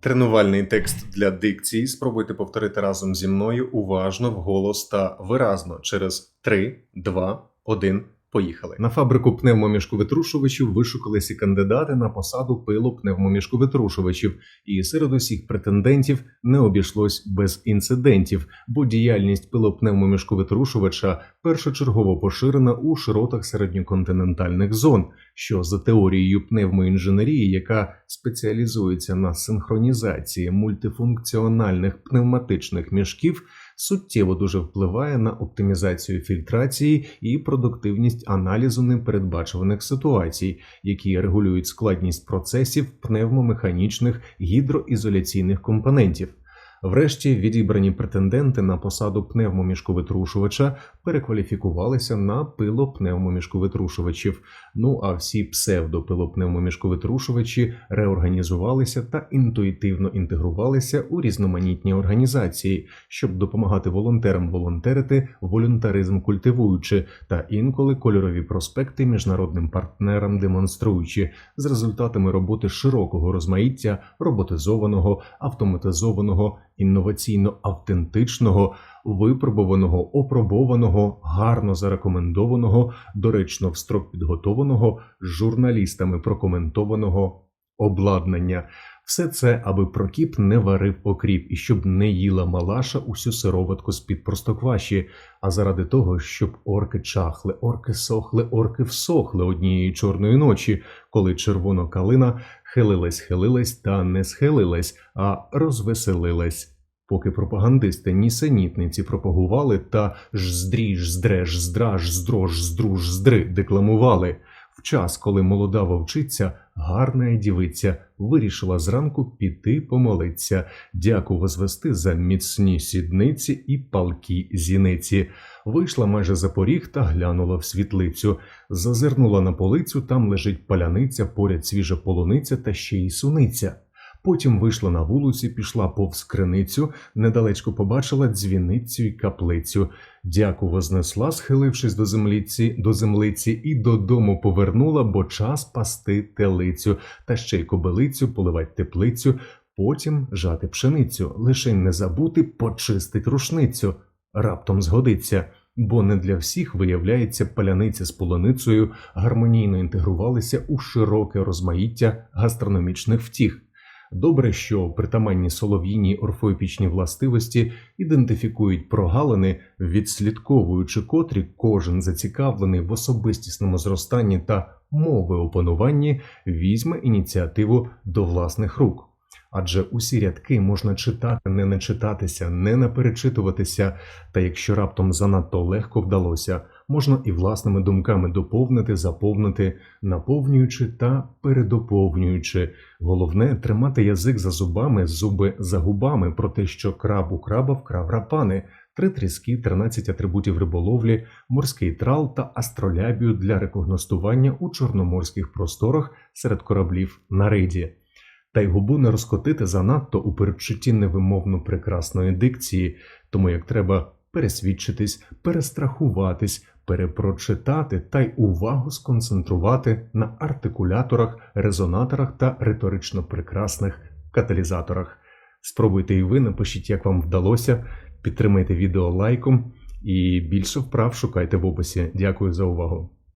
Тренувальний текст для дикції. Спробуйте повторити разом зі мною уважно, вголос та виразно. Через 3, 2, 1. Поїхали. На фабрику пневмомішковитрушувачів вишукалися кандидати на посаду пилу пневмомішковитрушувачів, і серед усіх претендентів не обійшлось без інцидентів, бо діяльність пилопневмомішковитрушувача першочергово поширена у широтах середньоконтинентальних зон, що за теорією пневмоінженерії, яка спеціалізується на синхронізації мультифункціональних пневматичних мішків, суттєво дуже впливає на оптимізацію фільтрації і продуктивність аналізу непередбачуваних ситуацій, які регулюють складність процесів пневмомеханічних гідроізоляційних компонентів. Врешті відібрані претенденти на посаду пневмомішковитрушувача перекваліфікувалися на пилопневмомішковитрушувачів. Ну а всі псевдопилопневмомішковитрушувачі реорганізувалися та інтуїтивно інтегрувалися у різноманітні організації, щоб допомагати волонтерам волонтерити, волюнтаризм культивуючи та інколи кольорові проспекти міжнародним партнерам демонструючи з результатами роботи широкого розмаїття роботизованого, автоматизованого, інноваційно автентичного, випробуваного, опробованого, гарно зарекомендованого, доречно в строк підготованого, журналістами прокоментованого обладнання. Все це, аби прокіп не варив окріп і щоб не їла малаша усю сироватку з-під простокваші, а заради того, щоб орки чахли, орки сохли, орки всохли однієї чорної ночі, коли червона калина хилилась, хилилась та не схилилась, а розвеселилась. Поки пропагандисти нісенітниці пропагували та жздріж, здреш, здраж, здрож, здруж, здри декламували. В час, коли молода вовчиця, гарна дівиця, вирішила зранку піти помолиться, дяку возвести за міцні сідниці і палкі зіниці. Вийшла майже за поріг та глянула в світлицю. Зазирнула на полицю, там лежить паляниця, поряд свіжа полуниця та ще й суниця. Потім вийшла на вулицю, пішла повз криницю, недалечко побачила дзвіницю й каплицю. Дяку вознесла, схилившись до землиці, до землиці, і додому повернула, бо час пасти телицю, та ще й кобилицю, поливать теплицю, потім жати пшеницю, лише не забути почистить рушницю. Раптом згодиться. Бо не для всіх, виявляється, паляниця з полуницею гармонійно інтегрувалися у широке розмаїття гастрономічних втіх. Добре, що притаманні солов'їній орфоепічні властивості ідентифікують прогалини, відслідковуючи котрі кожен зацікавлений в особистісному зростанні та мови опануванні візьме ініціативу до власних рук. Адже усі рядки можна читати, не начитатися, не наперечитуватися, та якщо раптом занадто легко вдалося, можна і власними думками доповнити, заповнити, наповнюючи та передоповнюючи. Головне тримати язик за зубами, зуби за губами, про те, що краб у краба вкрав рапани, три тріски, 13 атрибутів риболовлі, морський трал та астролябію для рекогностування у чорноморських просторах серед кораблів на рейді. Та й губу не розкотити занадто у передчутті невимовно прекрасної дикції, тому як треба пересвідчитись, перестрахуватись, перепрочитати та й увагу сконцентрувати на артикуляторах, резонаторах та риторично прекрасних каталізаторах. Спробуйте і ви, напишіть, як вам вдалося, підтримайте відео лайком і більше вправ шукайте в описі. Дякую за увагу.